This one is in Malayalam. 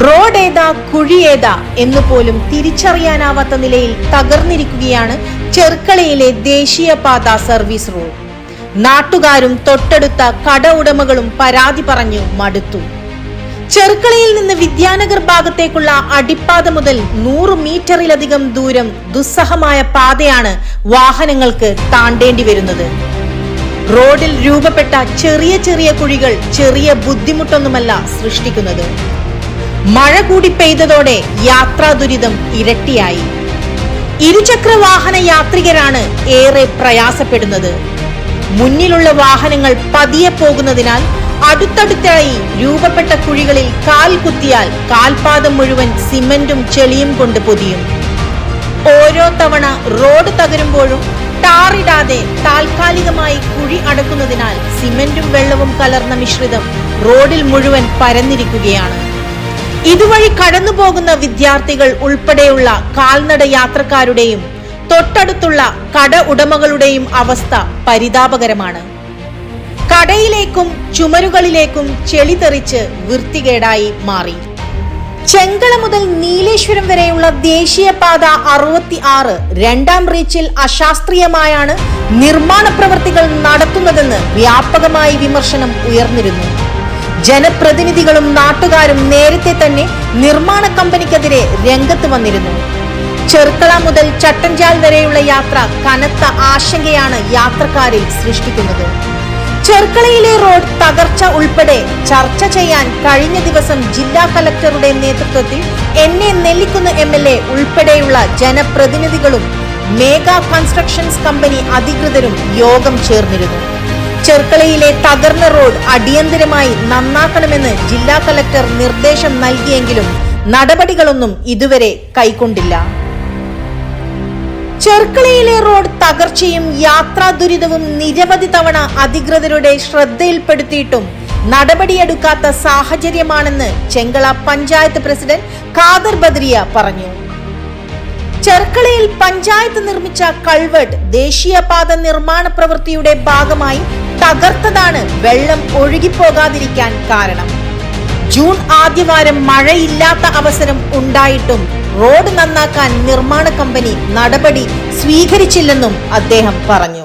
റോഡ് ഏതാ കുഴി ഏതാ എന്ന് പോലും തിരിച്ചറിയാനാവാത്ത നിലയിൽ തകർന്നിരിക്കുകയാണ് ചെർക്കളയിലെ ദേശീയപാത സർവീസ് റോഡ്. നാട്ടുകാരും തൊട്ടടുത്ത കട ഉടമകളും പരാതി പറഞ്ഞു മടുത്തു. ചെറുക്കളയിൽ നിന്ന് വിദ്യാനഗർ ഭാഗത്തേക്കുള്ള അടിപ്പാത മുതൽ നൂറ് മീറ്ററിലധികം ദൂരം ദുസ്സഹമായ പാതയാണ് വാഹനങ്ങൾക്ക് താണ്ടേണ്ടി വരുന്നത്. റോഡിൽ രൂപപ്പെട്ട ചെറിയ ചെറിയ കുഴികൾ ചെറിയ ബുദ്ധിമുട്ടൊന്നുമല്ല സൃഷ്ടിക്കുന്നത്. മഴ കൂടി പെയ്തതോടെ യാത്രാ ദുരിതം ഇരട്ടിയായി. ഇരുചക്ര വാഹന യാത്രികരാണ് ഏറെ പ്രയാസപ്പെടുന്നത്. മുന്നിലുള്ള വാഹനങ്ങൾ പതിയെ പോകുന്നതിനാൽ അടുത്തടുത്തായി രൂപപ്പെട്ട കുഴികളിൽ കാൽ കുത്തിയാൽ കാൽപാദം മുഴുവൻ സിമന്റും ചെളിയും കൊണ്ട് പൊതിയും. ഓരോ തവണ റോഡ് തകരുമ്പോഴും ടാറിടാതെ താൽക്കാലികമായി കുഴി അടക്കുന്നതിനാൽ സിമന്റും വെള്ളവും കലർന്ന മിശ്രിതം റോഡിൽ മുഴുവൻ പരന്നിരിക്കുകയാണ്. ഇതുവഴി കടന്നുപോകുന്ന വിദ്യാർത്ഥികൾ ഉൾപ്പെടെയുള്ള കാൽനട യാത്രക്കാരുടെയും തൊട്ടടുത്തുള്ള കട ഉടമകളുടെയും അവസ്ഥ പരിതാപകരമാണ്. കടയിലേക്കും ചുമരുകളിലേക്കും ചെളി തെറിച്ച് വൃത്തികേടായി മാറി. ചെങ്കള മുതൽ നീലേശ്വരം വരെയുള്ള ദേശീയപാത അറുപത്തി ആറ് രണ്ടാം റീച്ചിൽ അശാസ്ത്രീയമായാണ് നിർമ്മാണ പ്രവർത്തികൾ നടത്തുന്നതെന്ന് വ്യാപകമായി വിമർശനം ഉയർന്നിരുന്നു. ജനപ്രതിനിധികളും നാട്ടുകാരും നേരത്തെ തന്നെ നിർമ്മാണ കമ്പനിക്കെതിരെ രംഗത്ത് വന്നിരുന്നു. ചെർക്കള മുതൽ ചട്ടഞ്ചാൽ വരെയുള്ള യാത്ര കനത്ത ആശങ്കയാണ് യാത്രക്കാരിൽ സൃഷ്ടിക്കുന്നത്. ചെർക്കളയിലെ റോഡ് തകർച്ച ഉൾപ്പെടെ ചർച്ച ചെയ്യാൻ കഴിഞ്ഞ ദിവസം ജില്ലാ കലക്ടറുടെ നേതൃത്വത്തിൽ എന്നെ നെല്ലിക്കുന്ന എം എൽ എ ഉൾപ്പെടെയുള്ള ജനപ്രതിനിധികളും മേഗാ കൺസ്ട്രക്ഷൻസ് കമ്പനി അധികൃതരും യോഗം ചേർന്നിരുന്നു. ചെർക്കളയിലെ തകർന്ന റോഡ് അടിയന്തരമായി നന്നാക്കണമെന്ന് ജില്ലാ കലക്ടർ നിർദ്ദേശം നൽകിയെങ്കിലും നടപടികളൊന്നും ഇതുവരെ കൈക്കൊണ്ടില്ല. ചെർക്കളയിലെ റോഡ് തകർച്ചയും യാത്രാ ദുരിതവും നിരവധി തവണ അധികൃതരുടെ ശ്രദ്ധയിൽപ്പെടുത്തിയിട്ടും നടപടിയെടുക്കാത്ത സാഹചര്യമാണെന്ന് ചെങ്കള പഞ്ചായത്ത് പ്രസിഡന്റ് ഖാദർ ബദ്രിയ പറഞ്ഞു. ചെർക്കളയിൽ പഞ്ചായത്ത് നിർമ്മിച്ച കൾവേർട്ട് ദേശീയപാത നിർമ്മാണ പ്രവൃത്തിയുടെ ഭാഗമായി തകർത്തതാണ് വെള്ളം ഒഴുകിപ്പോകാതിരിക്കാൻ കാരണം. ജൂൺ ആദ്യവാരം മഴയില്ലാത്ത അവസരം ഉണ്ടായിട്ടും റോഡ് നന്നാക്കാൻ നിർമ്മാണ കമ്പനി നടപടി സ്വീകരിച്ചില്ലെന്നും അദ്ദേഹം പറഞ്ഞു.